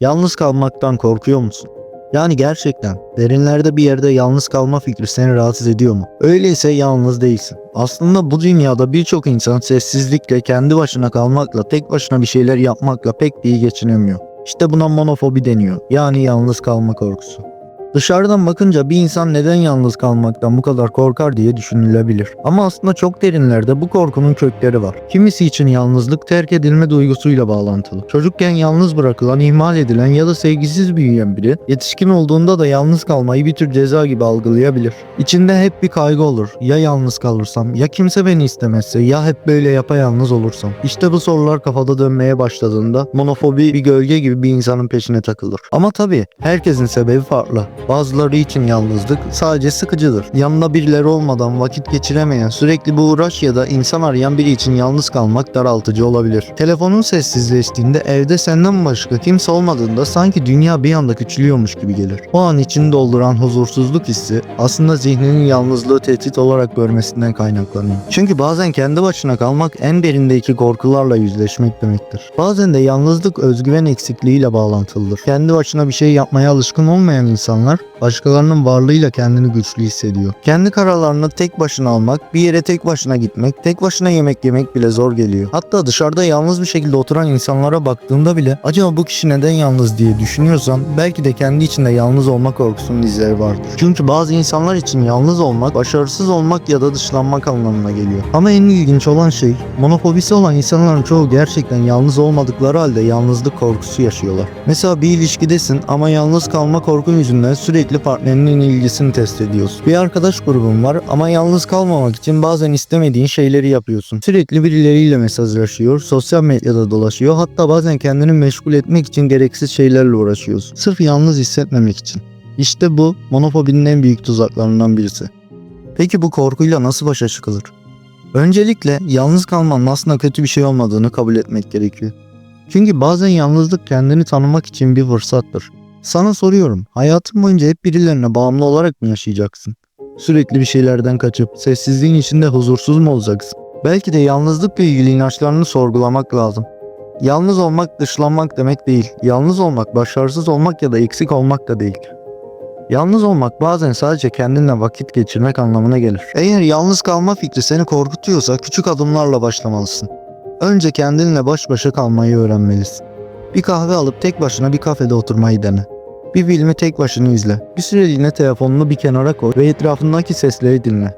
Yalnız kalmaktan korkuyor musun? Yani gerçekten derinlerde bir yerde yalnız kalma fikri seni rahatsız ediyor mu? Öyleyse yalnız değilsin. Aslında bu dünyada birçok insan sessizlikle, kendi başına kalmakla, tek başına bir şeyler yapmakla pek iyi geçinemiyor. İşte buna monofobi deniyor. Yani yalnız kalma korkusu. Dışarıdan bakınca bir insan neden yalnız kalmaktan bu kadar korkar diye düşünülebilir. Ama aslında çok derinlerde bu korkunun kökleri var. Kimisi için yalnızlık terk edilme duygusuyla bağlantılı. Çocukken yalnız bırakılan, ihmal edilen ya da sevgisiz büyüyen biri yetişkin olduğunda da yalnız kalmayı bir tür ceza gibi algılayabilir. İçinde hep bir kaygı olur. Ya yalnız kalırsam, ya kimse beni istemezse, ya hep böyle yapayalnız olursam. İşte bu sorular kafada dönmeye başladığında monofobi bir gölge gibi bir insanın peşine takılır. Ama tabii herkesin sebebi farklı. Bazıları için yalnızlık sadece sıkıcıdır. Yanında birileri olmadan vakit geçiremeyen, sürekli bu uğraş ya da insan arayan biri için yalnız kalmak daraltıcı olabilir. Telefonun sessizleştiğinde evde senden başka kimse olmadığında sanki dünya bir anda küçülüyormuş gibi gelir. O an içini dolduran huzursuzluk hissi aslında zihninin yalnızlığı tehdit olarak görmesinden kaynaklanıyor. Çünkü bazen kendi başına kalmak en derindeki korkularla yüzleşmek demektir. Bazen de yalnızlık özgüven eksikliğiyle bağlantılıdır. Kendi başına bir şey yapmaya alışkın olmayan insanlar başkalarının varlığıyla kendini güçlü hissediyor. Kendi kararlarını tek başına almak, bir yere tek başına gitmek, tek başına yemek yemek bile zor geliyor. Hatta dışarıda yalnız bir şekilde oturan insanlara baktığında bile acaba bu kişi neden yalnız diye düşünüyorsan belki de kendi içinde yalnız olma korkusunun izleri vardır. Çünkü bazı insanlar için yalnız olmak, başarısız olmak ya da dışlanmak anlamına geliyor. Ama en ilginç olan şey, monofobisi olan insanların çoğu gerçekten yalnız olmadıkları halde yalnızlık korkusu yaşıyorlar. Mesela bir ilişkidesin ama yalnız kalma korkun yüzünden sürekli partnerinin ilgisini test ediyorsun. Bir arkadaş grubun var ama yalnız kalmamak için bazen istemediğin şeyleri yapıyorsun. Sürekli birileriyle mesajlaşıyor, sosyal medyada dolaşıyor, hatta bazen kendini meşgul etmek için gereksiz şeylerle uğraşıyorsun. Sırf yalnız hissetmemek için. İşte bu monofobinin en büyük tuzaklarından birisi. Peki bu korkuyla nasıl başa çıkılır? Öncelikle yalnız kalmanın aslında kötü bir şey olmadığını kabul etmek gerekiyor. Çünkü bazen yalnızlık kendini tanımak için bir fırsattır. Sana soruyorum, hayatın boyunca hep birilerine bağımlı olarak mı yaşayacaksın? Sürekli bir şeylerden kaçıp sessizliğin içinde huzursuz mu olacaksın? Belki de yalnızlıkla ilgili inançlarını sorgulamak lazım. Yalnız olmak dışlanmak demek değil. Yalnız olmak başarısız olmak ya da eksik olmak da değil. Yalnız olmak bazen sadece kendinle vakit geçirmek anlamına gelir. Eğer yalnız kalma fikri seni korkutuyorsa küçük adımlarla başlamalısın. Önce kendinle baş başa kalmayı öğrenmelisin. Bir kahve alıp tek başına bir kafede oturmayı dene. Bir filmi tek başına izle. Bir süreliğine telefonunu bir kenara koy ve etrafındaki sesleri dinle.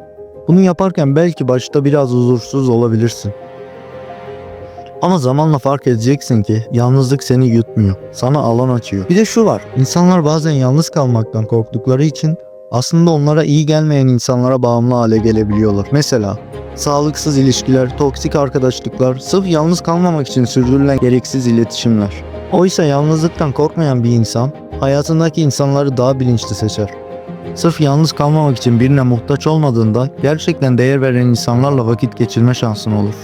Bunu yaparken belki başta biraz huzursuz olabilirsin. Ama zamanla fark edeceksin ki yalnızlık seni yutmuyor. Sana alan açıyor. Bir de şu var. İnsanlar bazen yalnız kalmaktan korktukları için aslında onlara iyi gelmeyen insanlara bağımlı hale gelebiliyorlar. Mesela sağlıksız ilişkiler, toksik arkadaşlıklar, sırf yalnız kalmamak için sürdürülen gereksiz iletişimler. Oysa yalnızlıktan korkmayan bir insan hayatındaki insanları daha bilinçli seçer. Sırf yalnız kalmamak için birine muhtaç olmadığında gerçekten değer veren insanlarla vakit geçirme şansın olur.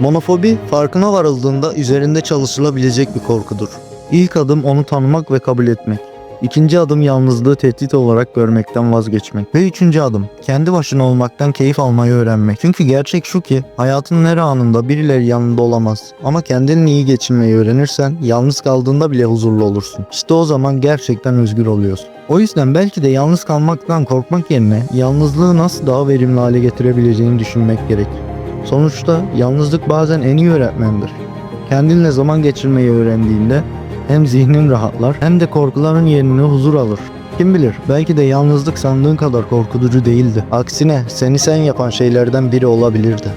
Monofobi farkına varıldığında üzerinde çalışılabilecek bir korkudur. İlk adım onu tanımak ve kabul etmek. İkinci adım yalnızlığı tehdit olarak görmekten vazgeçmek. Ve üçüncü adım kendi başına olmaktan keyif almayı öğrenmek. Çünkü gerçek şu ki hayatın her anında birileri yanında olamaz. Ama kendini iyi geçinmeyi öğrenirsen yalnız kaldığında bile huzurlu olursun. İşte o zaman gerçekten özgür oluyorsun. O yüzden belki de yalnız kalmaktan korkmak yerine yalnızlığı nasıl daha verimli hale getirebileceğini düşünmek gerek. Sonuçta yalnızlık bazen en iyi öğretmendir. Kendinle zaman geçirmeyi öğrendiğinde hem zihnin rahatlar hem de korkuların yerini huzur alır. Kim bilir belki de yalnızlık sandığın kadar korkutucu değildi. Aksine seni sen yapan şeylerden biri olabilirdi.